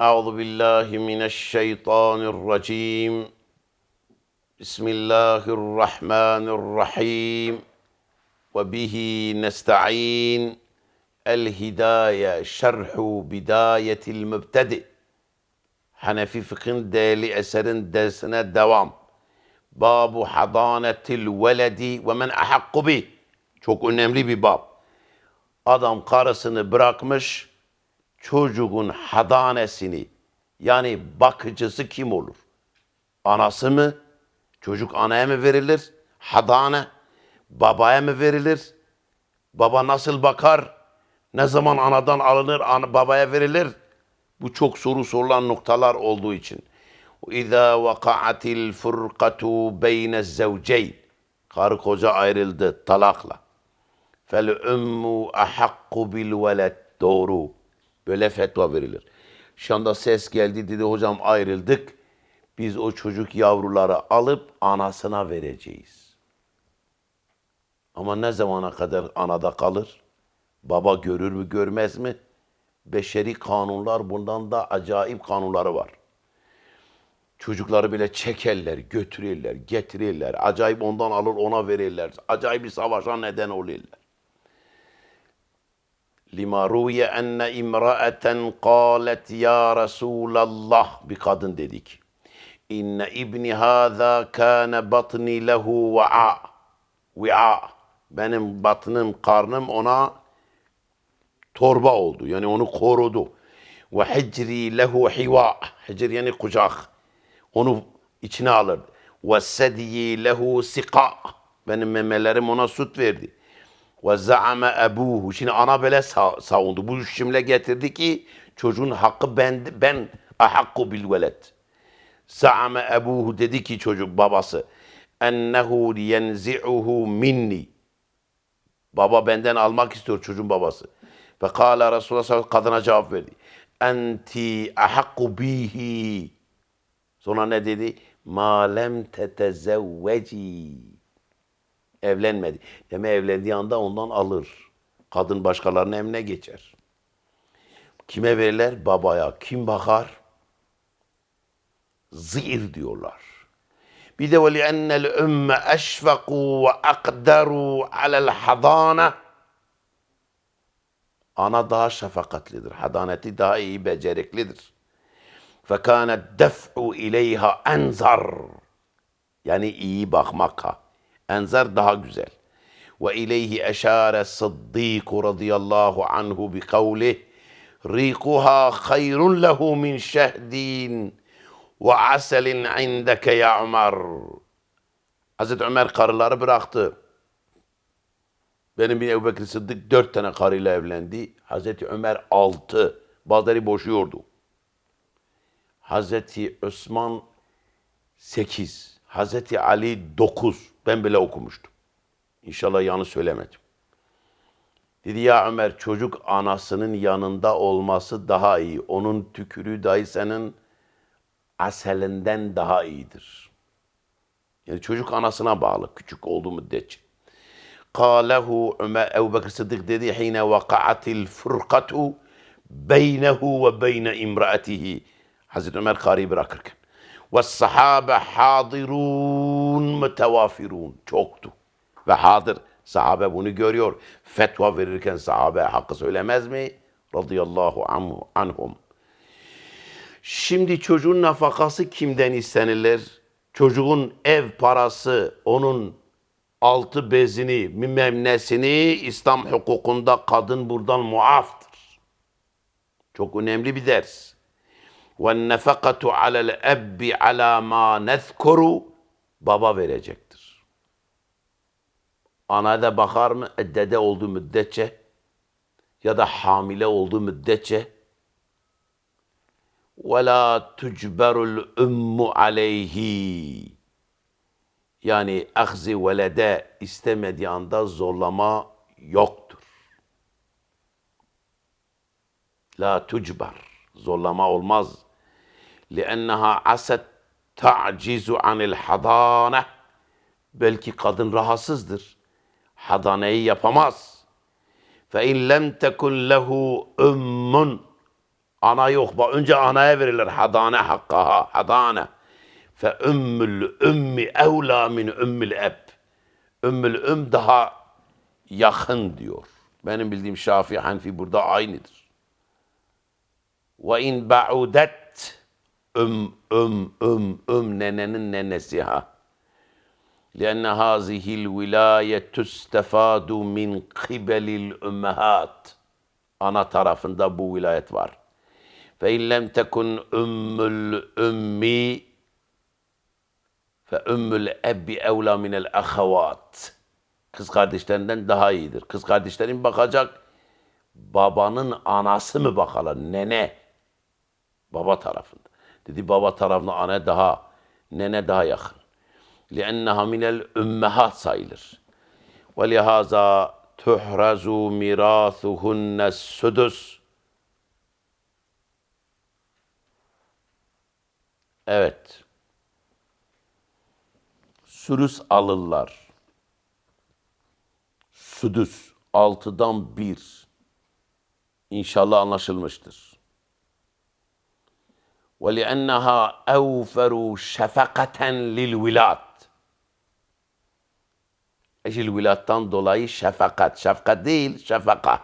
أعوذ بالله من الشيطان الرجيم بسم الله الرحمن الرحيم وبه نستعين الهداية شرح بداية المبتدئ Hanefi fıkhın değerli eserin dersine devam. Babu hadanetil veledi ve men ahakku bi. Çok önemli bir bab. Adam karısını bırakmış, çocuğun hadanesini yani bakıcısı kim olur? Anası mı? Çocuk anaya mı verilir? Hadane babaya mı verilir? Baba nasıl bakar? Ne zaman anadan alınır, babaya verilir? Bu çok soru sorulan noktalar olduğu için. İza vaka'atil furqatu beyne zevceyn. Karı koca ayrıldı talakla. Fel ummu ahakku bil veled. Doğru. Böyle fetva verilir. Şu anda ses geldi dedi hocam ayrıldık. Biz o çocuk yavruları alıp anasına vereceğiz. Ama ne zamana kadar anada kalır? Baba görür mü görmez mi? Beşeri kanunlar bundan da acayip kanunları var. Çocukları bile çekerler, götürürler, getirirler. Acayip ondan alır ona verirler. Acayip bir savaşa neden oluyorlar. Lima ruye enne imraeten qalet ya Resulallah bir kadın dedik. İnne ibni hâzâ kâne batni lehu ve'a. Ve'a. Benim batnım, karnım ona torba oldu. Yani onu korudu. Ve hicri lehu hiva. Hicr yani kucak. Onu içine alır. Ve sediyi lehu sika. Benim memelerim ona süt verdi. Ve za'ame ebuhu. Şimdi ana böyle sa- savundu. Bu üç cümle getirdi ki çocuğun hakkı ben, ben ahakku bil veled. Za'ame ebuhu dedi ki çocuk babası. Ennehu yenzi'uhu minni. Baba benden almak istiyor çocuğun babası. Ve kâle Resulullah sallallahu kadına cevap verdi. Enti ahakku bihi. Sonra ne dedi? Ma lem tetezevveci. Evlenmedi. Deme evlendiği anda ondan alır. Kadın başkalarının emrine geçer. Kime verirler? Babaya. Kim bakar? Zir diyorlar. Bir de وَلِأَنَّ الْأُمَّ أَشْفَقُوا وَأَقْدَرُوا عَلَى الْحَضَانَةِ Ana daha şefakatlidir. Hadaneti daha iyi beceriklidir. فَكَانَ الدَّفْعُ اِلَيْهَا enzar. Yani iyi bakmaka. Enzar daha güzel. Ve ileyhi eşare sıddîku radıyallahu anhu bi kavlih rikuha hayrun lehu min şehdin ve aselin indeke ya Ömer. Hazreti Ömer karıları bıraktı. Benim bir Ebu Bekir Sıddık dört tane karıyla evlendi. Hazreti Ömer altı. Bazıları boşuyordu. Hazreti Osman sekiz. Hazreti Ali dokuz. Ben bile okumuştum. İnşallah yanlış söylemedim. Dedi ya Ömer çocuk anasının yanında olması daha iyi. Onun tükürüğü dahi senin aselinden daha iyidir. Yani çocuk anasına bağlı küçük olduğu müddetçe. Kâlehu Ömer Ebu Bekir Sıddık dedi hine vaka'atil fırkatu beynehu ve beyne imraatihi. Hazreti Ömer karıyı bırakırken. Ve sahabe hadirun mütevafirun. Çoktu. Ve hadir. Sahabe bunu görüyor. Fetva verirken sahabe hakkı söylemez mi? Radıyallahu anhu, anhum. Şimdi çocuğun nafakası kimden istenilir? Çocuğun ev parası, onun altı bezini, mimemnesini İslam hukukunda kadın buradan muaftır. Çok önemli bir ders. Nefakatu alel ebbi ala ma nezkuru baba verecektir. Ana da bakar mı? E, Dede olduğu müddetçe ya da hamile olduğu müddetçe وَلَا تُجْبَرُ الْاُمُّ عَلَيْهِ Yani ahzi velede istemediği anda zorlama yoktur. La tucbar. Zorlama olmaz. لِأَنَّهَا عَسَتْ Ta'cizu anil hadane. Belki kadın rahatsızdır. Hadaneyi yapamaz. Fe in lem tekun lehu ummun. Ana yok. Bak önce anaya verirler hadane hakkaha. Hadane. Fe ümmül ümmi evla min ümmül eb. Ümmül üm daha yakın diyor. Benim bildiğim Şafii Hanfi burada aynıdır. Ve in ba'udet üm üm üm üm nenenin nenesi ha. لأن هذه الولاية تستفاد من قبل الأمهات ana tarafında bu vilayet var. Fe in lem tekun ümmül ümmi fe ümmül ebbi evla minel ahavat. Kız kardeşlerinden daha iyidir. Kız kardeşlerin bakacak, babanın anası mı bakalım, nene. Baba tarafında. Dedi baba tarafında ana daha, nene daha yakın. لِأَنَّهَا مِنَ الْاُمَّهَاتِ sayılır. وَلِهَذَا تُحْرَزُ مِرَاثُهُنَّ السُّدُسُ Evet. Sürüs alırlar. Südüs. Altıdan bir. İnşallah anlaşılmıştır. ولأنها أوفر شفقة للولاد. أجي الولاد تنضلي شفقة؟ شفقة ديل شفقة.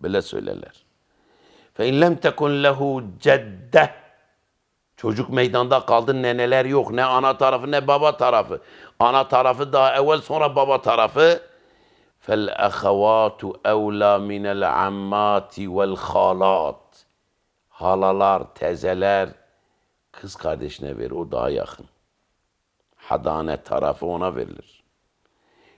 بالله الله فإن لم تكن له جدة. Çocuk meydanda kaldı neneler yok ne أنا tarafı ne baba tarafı. Ana tarafı daha evvel sonra baba tarafı. فَالْاَخَوَاتُ اَوْلَى مِنَ الْعَمَّاتِ وَالْخَالَاتِ. Halalar, tezeler kız kardeşine verir. O daha yakın. Hadane tarafı ona verilir.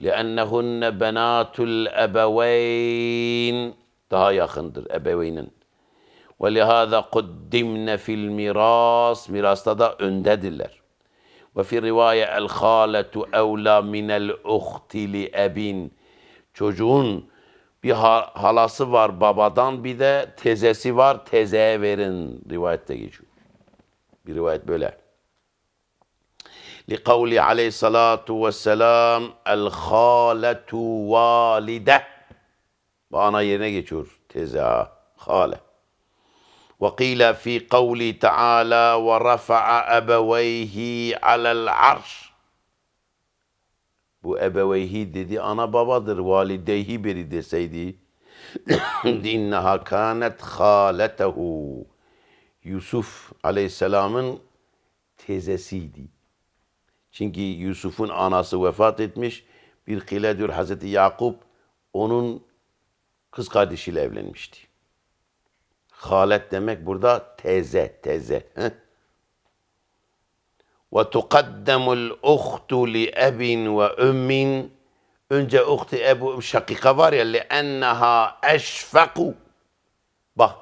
لِأَنَّهُنَّ بَنَاتُ الْأَبَوَيْنِ Daha yakındır ebeveynin. وَلِهَذَا قُدِّمْنَ فِي الْمِرَاسِ Mirasta da öndedirler. وَفِي رِوَايَ الْخَالَةُ اَوْلَى مِنَ الْاُخْتِ لِأَبٍ Çocuğun bir ha- halası var babadan bir de tezesi var tezeye verin rivayette geçiyor. Bir rivayet böyle. لقول عليه الصلاة والسلام الخالة والده Bu ana yerine geçiyor teyze ha, hale. وقيل في قوله تعالى ورفع أبويه على العرش bu ebeveyhi dedi ana babadır. Valideyhi biri deseydi. İnneha kânet hâletehu. Yusuf aleyhisselamın teyzesiydi. Çünkü Yusuf'un anası vefat etmiş. Bir kile Hazreti Yakup onun kız kardeşiyle evlenmişti. Halet demek burada teyze, teyze. Heh. Ve tuqaddemul uhtu li ebin ve ümmin Önce uhti ebu şakika var ya li enneha eşfeku Bak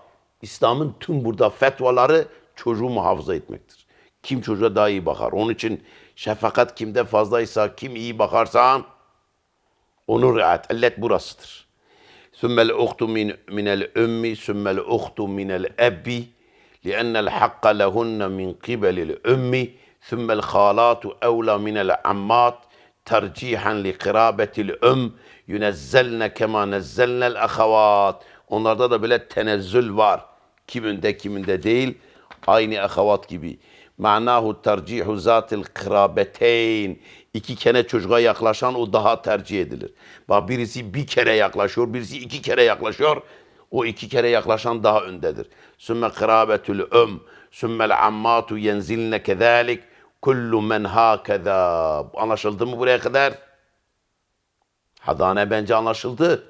İslam'ın tüm burada fetvaları çocuğu muhafaza etmektir. Kim çocuğa daha iyi bakar. Onun için şefakat kimde fazlaysa, kim iyi bakarsa onu riayet. Ellet burasıdır. Sümmel uhtu min, minel ümmi, sümmel uhtu minel ebbi. لأن الحق لهن من قبل الأم ثم الخالات أولى من العمات ترجيحا لقرابة الأم ينزلن كما نزلنا الأخوات Onlarda da böyle tenezzül var. Kiminde kiminde değil. Aynı ahavat gibi. Ma'nahu tercihu zatil kırabeteyn. İki kere çocuğa yaklaşan o daha tercih edilir. Bak birisi bir kere yaklaşıyor, birisi iki kere yaklaşıyor. O iki kere yaklaşan daha öndedir. Sümme kırabetül öm, sümmel ammatu yenzilne kezalik. Kullu men hakeza. Anlaşıldı mı buraya kadar? Hadane bence anlaşıldı.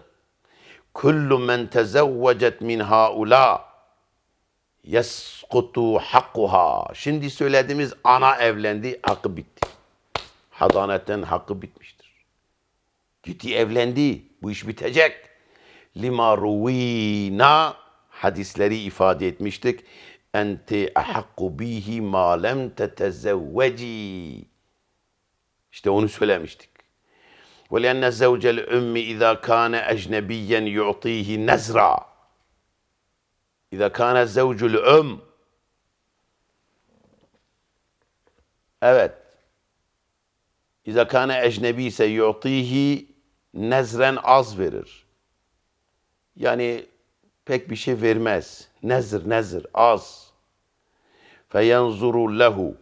Kullu men tezevvecet min haula yeskutu hakkuha. Şimdi söylediğimiz ana evlendi, hakkı bitti. Hadanetten hakkı bitmiştir. Gitti evlendi, bu iş bitecek. Lima ruvina hadisleri ifade etmiştik Ente ahakku bihi ma lem tetezevveci. İşte onu söylemiştik. ولأن زوج الأم إذا كان أجنبيا يعطيه نزرا إذا كان زوج الأم Evet. İza kana ecnebi ise yu'tihi nezren az verir. Yani pek bir şey vermez. Nezir nezir az. Feyanzuru lehu.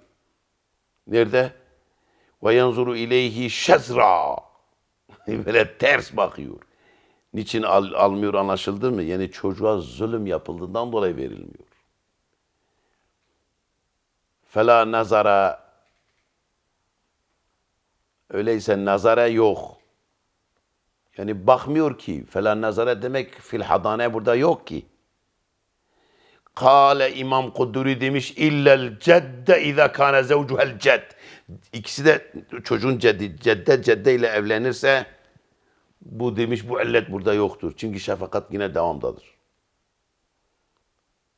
Nerede? Ve yanzuru ileyhi şezra. Böyle ters bakıyor. Niçin al- almıyor anlaşıldı mı? Yani çocuğa zulüm yapıldığından dolayı verilmiyor. Fela nazara öyleyse nazara yok. Yani bakmıyor ki. Fela nazara demek fil hadane burada yok ki. Kale İmam Kuduri demiş illel cedde izâ kâne zevcuhel cedd. İkisi de çocuğun ceddi, cedde cedde ile evlenirse bu demiş bu illet burada yoktur. Çünkü şefakat yine devamdadır.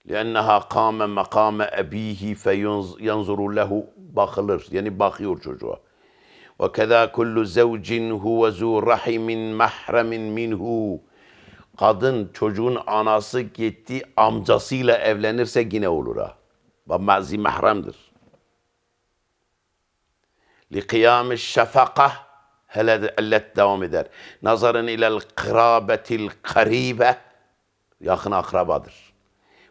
لِأَنَّهَا قَامَ مَقَامَ أَب۪يهِ فَيَنْظُرُ lehu Bakılır. Yani bakıyor çocuğa. وَكَذَا كُلُّ زَوْجٍ هُوَ ذُو رَحِمٍ مَحْرَمٍ مِنْهُ Kadın çocuğun anası gitti amcasıyla evlenirse yine olur ha. Bu mazi mahremdir. لِقِيَامِ الشَّفَقَةِ Hele de ellet devam eder. Nazarın ilel kırabetil karibe yakın akrabadır.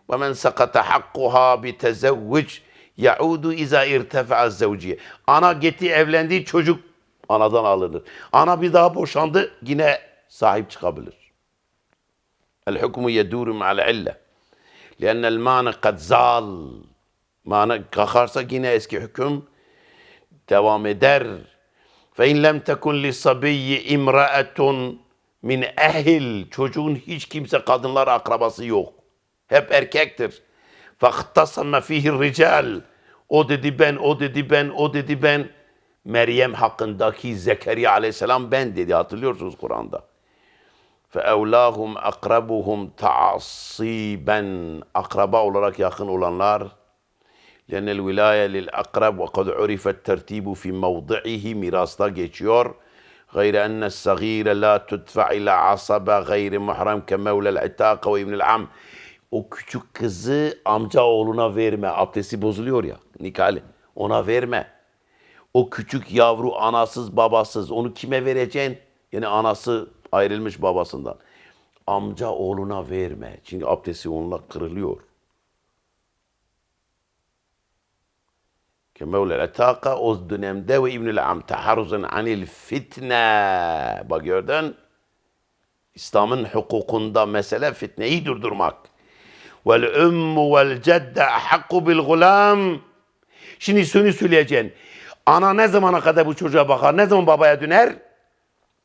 Ve men sakata hakkuha bi tezevvuc yaudu iza irtefa'a zevciye. Ana gitti evlendi çocuk anadan alınır. Ana bir daha boşandı yine sahip çıkabilir. El hukmu yeduru ma'al ille. لأن المعنى قد زال mana kalkarsa yine eski hüküm devam eder. Fe in lem tekun li sabiyyi imraetun min ehil çocuğun hiç kimse kadınlar akrabası yok. Hep erkektir. Fahtasama fihi rical. O dedi ben, o dedi ben, o dedi ben. Meryem hakkındaki Zekeriya aleyhisselam ben dedi. Hatırlıyorsunuz Kur'an'da. فَاَوْلَاهُمْ اَقْرَبُهُمْ تَعَصِيبًا Akraba olarak yakın olanlar لأن الولاية للأقرب وقد عرف الترتيب في موضعه mirasta geçiyor. غير أن الصغير لا تدفع إلى عصبة غير محرم كمولى العتاق وابن العم o küçük kızı amca oğluna verme. Abdesti bozuluyor ya nikahlı. Ona verme. O küçük yavru anasız babasız onu kime vereceksin? Yani anası ayrılmış babasından. Amca oğluna verme. Çünkü abdesti onunla kırılıyor. Kemevle etaka o dönemde ve İbnül Am taharruzun anil fitne. Bak gördün. İslam'ın hukukunda mesele fitneyi durdurmak. Vel ummu vel cedde hakku bil gulam. Şimdi şunu söyleyeceksin. Ana ne zamana kadar bu çocuğa bakar? Ne zaman babaya döner?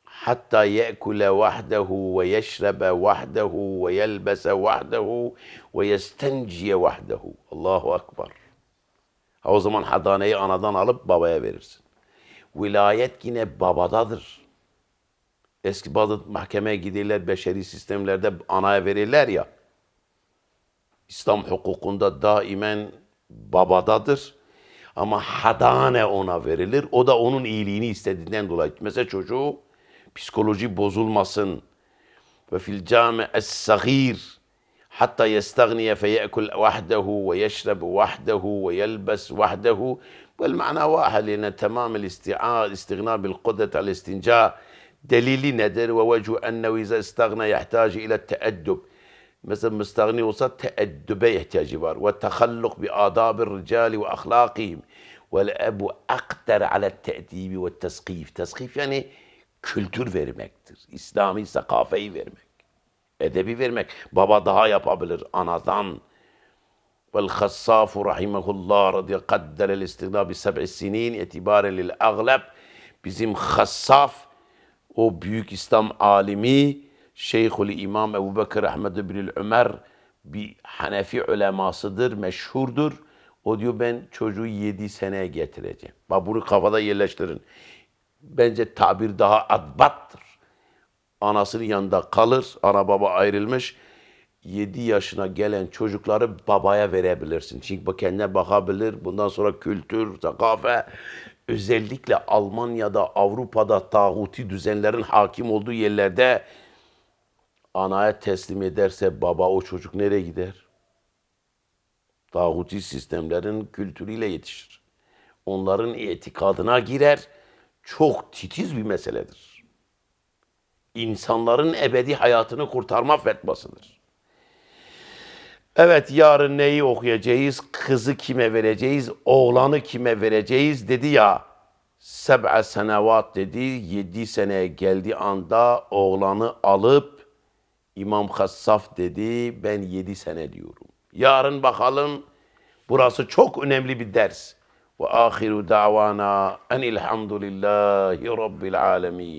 Hatta ye'kule vahdehu ve yeşrebe vahdehu ve yelbese vahdehu ve yestenciye vahdehu. Allahu Ekber. Ha o zaman hadaneyi anadan alıp babaya verirsin. Vilayet yine babadadır. Eski bazı mahkemeye giderler, beşeri sistemlerde anaya verirler ya. İslam hukukunda daimen babadadır. Ama hadane ona verilir. O da onun iyiliğini istediğinden dolayı. Mesela çocuğu psikoloji bozulmasın. Ve fil cami es-sagir hatta yestagniye fe ye'kul vahdehu ve yeşreb vahdehu ve yelbes vahdehu. والمعنى واحد لأن تمام الاستيعاء الاستغناء بالقدرة على الاستنجاء دليلي ندر ووجه أنه إذا استغنى يحتاج إلى التأدب mesela müstahni olsa teeddübe ihtiyacı var. Ve tehalluk bi adabir ricali ve ahlakihim. Vel ebu akter ale te'dibi ve teskif. Teskif yani kültür vermektir. İslami sakafeyi vermek. Edebi vermek. Baba daha yapabilir anadan. Vel khassafu rahimahullah radiyallahu kadderel istigna bi seb'i sinin itibare lil aglab. Bizim khassaf o büyük İslam alimi Şeyhül İmam Ebu Bekir Ahmed bin Ömer bir Hanefi ulemasıdır, meşhurdur. O diyor ben çocuğu yedi seneye getireceğim. Bak bunu kafada yerleştirin. Bence tabir daha adbattır. Anasının yanında kalır, ana baba ayrılmış. 7 yaşına gelen çocukları babaya verebilirsin. Çünkü bu kendine bakabilir. Bundan sonra kültür, zakafe, özellikle Almanya'da, Avrupa'da tağuti düzenlerin hakim olduğu yerlerde anaya teslim ederse baba o çocuk nereye gider? Tağuti sistemlerin kültürüyle yetişir. Onların itikadına girer. Çok titiz bir meseledir. İnsanların ebedi hayatını kurtarma fetvasıdır. Evet yarın neyi okuyacağız? Kızı kime vereceğiz? Oğlanı kime vereceğiz? Dedi ya. Seb'a senevat dedi. Yedi sene geldiği anda oğlanı alıp İmam Hassaf dedi. Ben yedi sene diyorum. Yarın bakalım. Burası çok önemli bir ders. Ve ahiru davana enilhamdülillahi rabbil alemin.